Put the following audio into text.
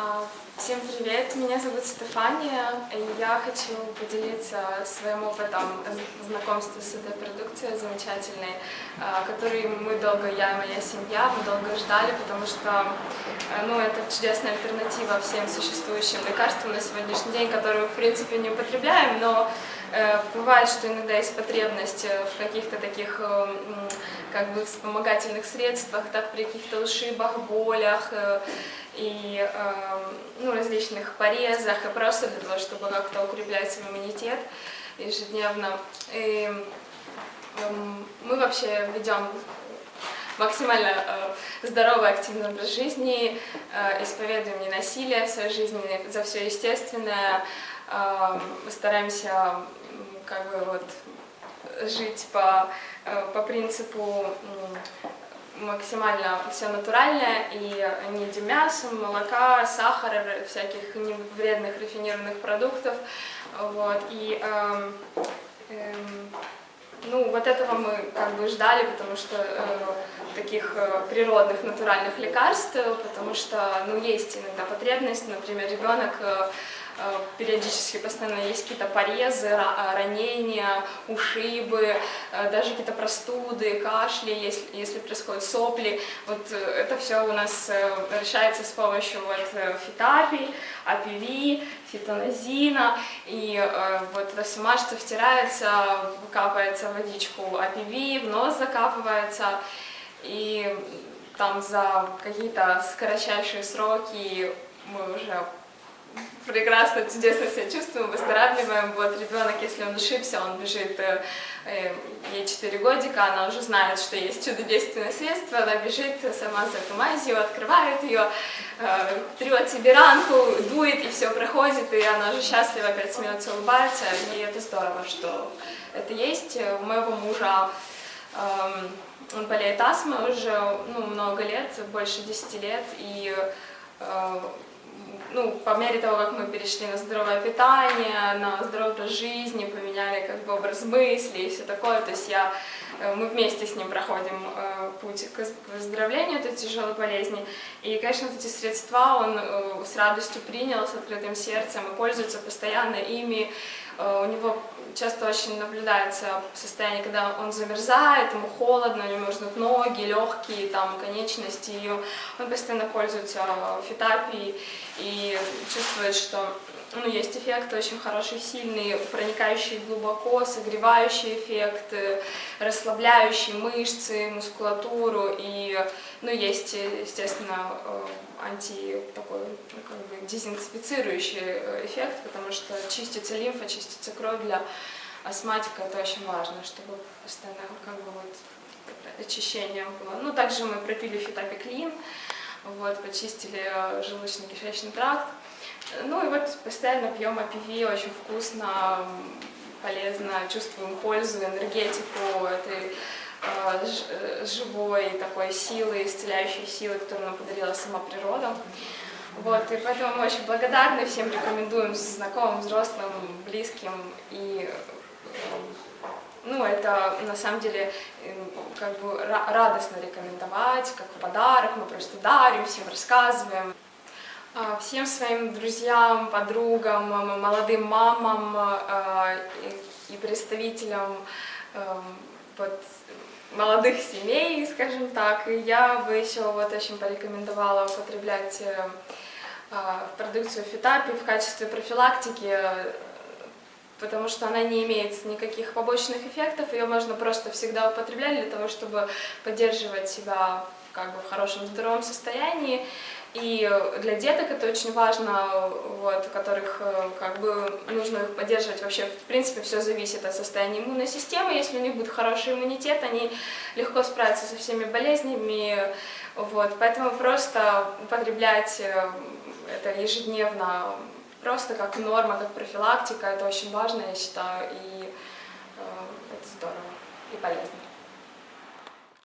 А, Всем привет, меня зовут Стефания, и я хочу поделиться своим опытом знакомства с этой продукцией замечательной, а, которую мы долго, я и моя семья, мы долго ждали, потому что а, ну, это чудесная альтернатива всем существующим лекарствам на сегодняшний день, которые в принципе не употребляем, но э, бывает, что иногда есть потребность э, в каких-то таких э, как бы вспомогательных средствах, так при каких-то ушибах, болях, э, и э, ну, различных порезах, и просто для того, чтобы как-то укреплять свой иммунитет ежедневно. И эм, мы вообще ведем максимально э, здоровый, активный образ жизни, э, исповедуем ненасилие в своей жизни, за все естественное, э, стараемся как бы вот жить по, э, по принципу максимально все натуральное и не едим мясо, молока, сахара, всяких вредных рафинированных продуктов. Вот. И эм, эм, ну, вот этого мы как бы ждали, потому что э, таких э, природных, натуральных лекарств, потому что, ну, есть иногда потребность, например, ребенок э, периодически постоянно есть какие-то порезы, а, ранения, ушибы, э, даже какие-то простуды, кашли, если, если происходят сопли. Вот э, это все у нас э, решается с помощью вот э, фитапий, апиви, фитоназина. И э, вот это все мажется, втирается, капается водичку апиви, в нос закапывается. И там за какие-то скорочайшие сроки мы уже прекрасно, чудесно себя чувствуем, выздоравливаем. Вот ребенок, если он ошибся, он бежит, э, э, ей 4 годика, она уже знает, что есть чудодейственное средство, она бежит сама за эту мазью, открывает ее, э, трет себе ранку, дует, и все проходит, и она уже счастлива, опять смеется, улыбается, и это здорово, что это есть. У моего мужа эм, он болеет астмой уже ну, много лет, больше 10 лет, и э, ну, по мере того, как мы перешли на здоровое питание, на здоровый образ жизни, поменяли как бы образ мысли и все такое, то есть я, э, мы вместе с ним проходим э, путь к выздоровлению этой тяжелой болезни. И, конечно, эти средства он э, с радостью принял, с открытым сердцем и пользуется постоянно ими. Э, У него часто очень наблюдается состояние, когда он замерзает, ему холодно, у него мерзнут ноги, легкие, там, конечности, и он постоянно пользуется э, фитапией и чувствует, что ну, есть эффект очень хороший, сильный, проникающий глубоко, согревающий эффект, расслабляющий мышцы, мускулатуру, и ну, есть, естественно, э, анти такой как бы дезинфицирующий э, эффект, потому что чистится лимфа, чистится кровь для астматика, это очень важно, чтобы постоянно как бы вот очищение было. Ну, также мы пропили фитопиклин, вот, почистили э, желудочно-кишечный тракт. Ну и вот постоянно пьем APV, очень вкусно, полезно, чувствуем пользу, энергетику этой э, э, живой такой силы, исцеляющей силы, которую нам подарила сама природа. Вот, и поэтому мы очень благодарны, всем рекомендуем знакомым, взрослым, близким. И э, ну, это на самом деле э, как бы ра- радостно рекомендовать, как подарок, мы просто дарим, всем рассказываем. А, Всем своим друзьям, подругам, молодым мамам э, и- представителям эм, молодых семей, скажем так, и я бы еще вот очень порекомендовала употреблять э, а, продукцию фитапи в качестве профилактики, э, потому что она не имеет никаких побочных эффектов, ее можно просто всегда употреблять для того, чтобы поддерживать себя как бы в хорошем здоровом состоянии. И для деток это очень важно, вот, которых э, как бы нужно их поддерживать вообще. В принципе, все зависит от состояния иммунной системы. Если у них будет хороший иммунитет, они легко справятся со всеми болезнями. Вот, поэтому просто употреблять э, это ежедневно, просто как норма, как профилактика, это очень важно, я считаю, и э, это здорово и полезно.